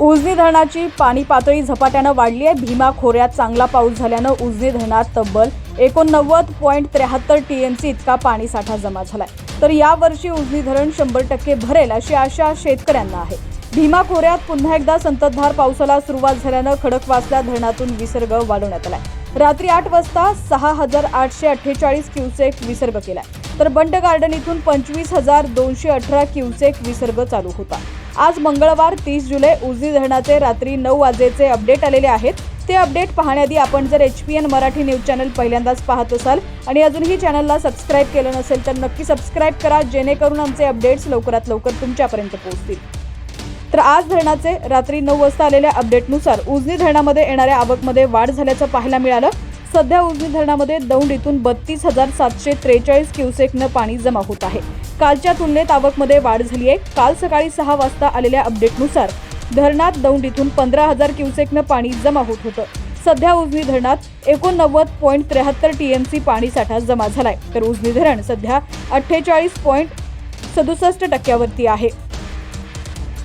उजनी धरणाची पाणी पातळी झपाट्यानं वाढली आहे. भीमा खोऱ्यात चांगला पाऊस झाल्यानं उजनी धरणात तब्बल एकोणनव्वद पॉईंट त्र्याहत्तर टी एम सी इतका पाणीसाठा जमा झालाय. तर यावर्षी उजनी धरण शंभर टक्के भरेल अशी आशा शेतकऱ्यांना आहे. भीमा खोऱ्यात पुन्हा एकदा संततधार पावसाला सुरुवात झाल्यानं खडकवासला धरणातून विसर्ग वाढवण्यात आलाय. रात्री आठ वाजता सहा हजार आठशे अठ्ठेचाळीस क्युसेक विसर्ग केलाय. तर बंड गार्डन इथून पंचवीस हजार दोनशे अठरा क्युसेक विसर्ग चालू होता. आज मंगळवार तीस जुलै उजनी धरणाचे रात्री नऊ वाजेचे अपडेट आलेले आहेत. ते अपडेट पाहण्याआधी आपण जर H P N Marathi news channel पहिल्यांदाच पाहत असाल आणि अजूनही चॅनलला सबस्क्राईब केलं नसेल तर नक्की सबस्क्राईब करा जेणेकरून आमचे अपडेट्स लवकरात लवकर तुमच्यापर्यंत पोहोचतील. तर आज धरणाचे रात्री नऊ वाजता आलेल्या अपडेटनुसार उजनी धरणामध्ये येणाऱ्या आवकमध्ये वाढ झाल्याचं पाहायला मिळालं. सध्या उजनी धरणामध्ये दौंड इथून बत्तीस हजार सातशे त्रेचाळीस क्युसेकनं पाणी जमा होत आहे. कालच्या तुलनेत आवकमध्ये वाढ झाली आहे. काल सकाळी सहा वाजता आलेल्या अपडेटनुसार धरणात दौंड इथून पंधरा हजार क्युसेकनं पाणी जमा होत होतं. सध्या उजनी धरणात एकोणनव्वद पॉईंट त्र्याहत्तर टीएमसी पाणीसाठा जमा झालाय. तर उजनी धरण सध्या अठ्ठेचाळीस पॉईंट सदुसष्ट टक्क्यावरती आहे.